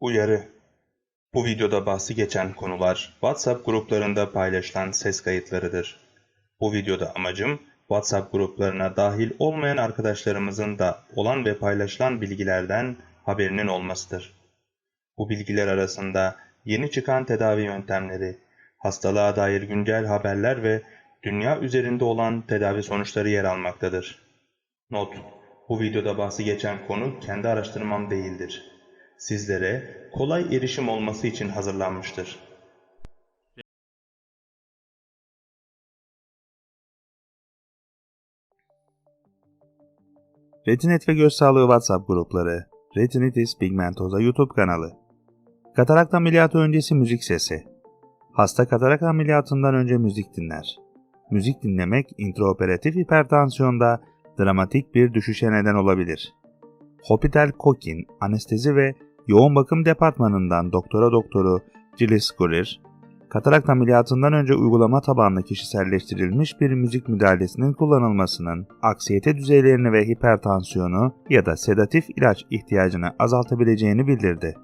Uyarı Bu videoda bahsi geçen konular WhatsApp gruplarında paylaşılan ses kayıtlarıdır. Bu videoda amacım WhatsApp gruplarına dahil olmayan arkadaşlarımızın da olan ve paylaşılan bilgilerden haberinin olmasıdır. Bu bilgiler arasında yeni çıkan tedavi yöntemleri, hastalığa dair güncel haberler ve dünya üzerinde olan tedavi sonuçları yer almaktadır. Not: Bu videoda bahsi geçen konu kendi araştırmam değildir. Sizlere kolay erişim olması için hazırlanmıştır. Retinet ve Göz Sağlığı WhatsApp grupları, Retinitis Pigmentosa YouTube kanalı, Katarakt ameliyatı öncesi müzik sesi. Hasta katarakt ameliyatından önce müzik dinler. Müzik dinlemek intraoperatif hipertansiyonda dramatik bir düşüşe neden olabilir. Hopital Kokin, anestezi ve yoğun bakım departmanından doktora doktoru Gilles Gurir, katarakt ameliyatından önce uygulama tabanlı kişiselleştirilmiş bir müzik müdahalesinin kullanılmasının aksiyete düzeylerini ve hipertansiyonu ya da sedatif ilaç ihtiyacını azaltabileceğini bildirdi.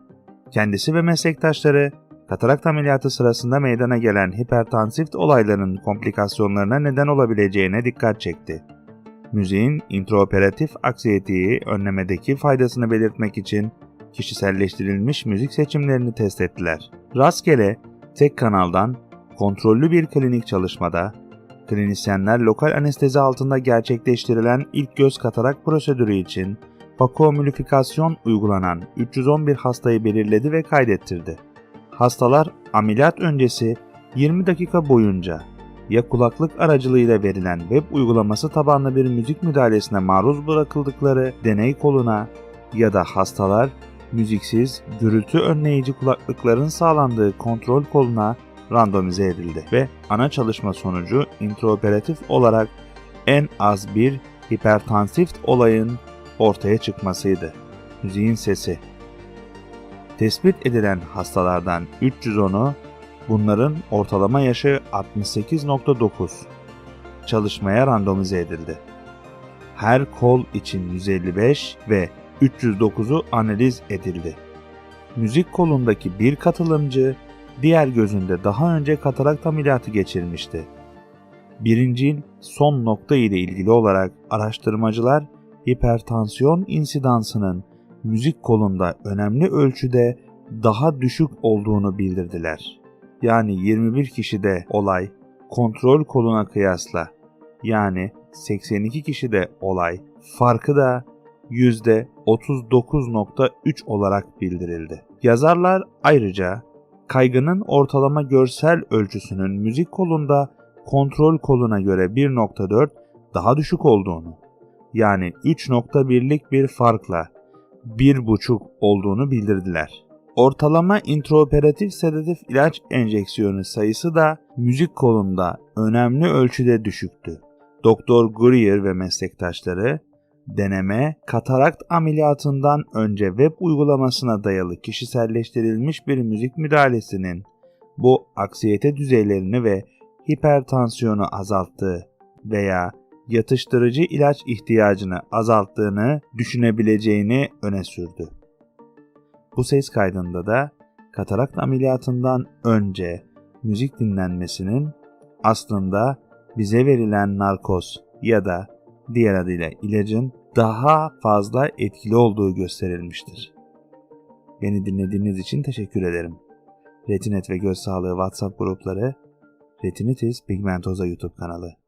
Kendisi ve meslektaşları katarakt ameliyatı sırasında meydana gelen hipertansif olayların komplikasyonlarına neden olabileceğine dikkat çekti. Müziğin intraoperatif aksiyeteyi önlemedeki faydasını belirtmek için kişiselleştirilmiş müzik seçimlerini test ettiler. Rastgele tek kanaldan kontrollü bir klinik çalışmada klinisyenler lokal anestezi altında gerçekleştirilen ilk göz katarak prosedürü için vakuumülifikasyon uygulanan 311 hastayı belirledi ve kaydettirdi. Hastalar ameliyat öncesi 20 dakika boyunca ya kulaklık aracılığıyla verilen web uygulaması tabanlı bir müzik müdahalesine maruz bırakıldıkları deney koluna ya da hastalar müziksiz, gürültü önleyici kulaklıkların sağlandığı kontrol koluna randomize edildi ve ana çalışma sonucu intraoperatif olarak en az bir hipertansif olayın ortaya çıkmasıydı. Müziğin sesi. Tespit edilen hastalardan 310'u bunların ortalama yaşı 68.9 çalışmaya randomize edildi. Her kol için 155 ve 309'u analiz edildi. Müzik kolundaki bir katılımcı diğer gözünde daha önce katarakt ameliyatı geçirmişti. Birincil son nokta ile ilgili olarak araştırmacılar hipertansiyon insidansının müzik kolunda önemli ölçüde daha düşük olduğunu bildirdiler. Yani 21 kişide olay kontrol koluna kıyasla yani 82 kişide olay farkı da %39.3 olarak bildirildi. Yazarlar ayrıca kaygının ortalama görsel ölçüsünün müzik kolunda kontrol koluna göre 1.4 daha düşük olduğunu, yani 3.1'lik bir farkla 1.5 olduğunu bildirdiler. Ortalama intraoperatif sedatif ilaç enjeksiyonu sayısı da müzik kolunda önemli ölçüde düşüktü. Doktor Greer ve meslektaşları deneme katarakt ameliyatından önce web uygulamasına dayalı kişiselleştirilmiş bir müzik müdahalesinin bu aksiyete düzeylerini ve hipertansiyonu azalttığı veya yatıştırıcı ilaç ihtiyacını azalttığını düşünebileceğini öne sürdü. Bu ses kaydında da katarakt ameliyatından önce müzik dinlenmesinin aslında bize verilen narkoz ya da diğer adıyla ilacın daha fazla etkili olduğu gösterilmiştir. Beni dinlediğiniz için teşekkür ederim. Retinet ve Göz Sağlığı WhatsApp grupları, Retinitis Pigmentosa YouTube kanalı.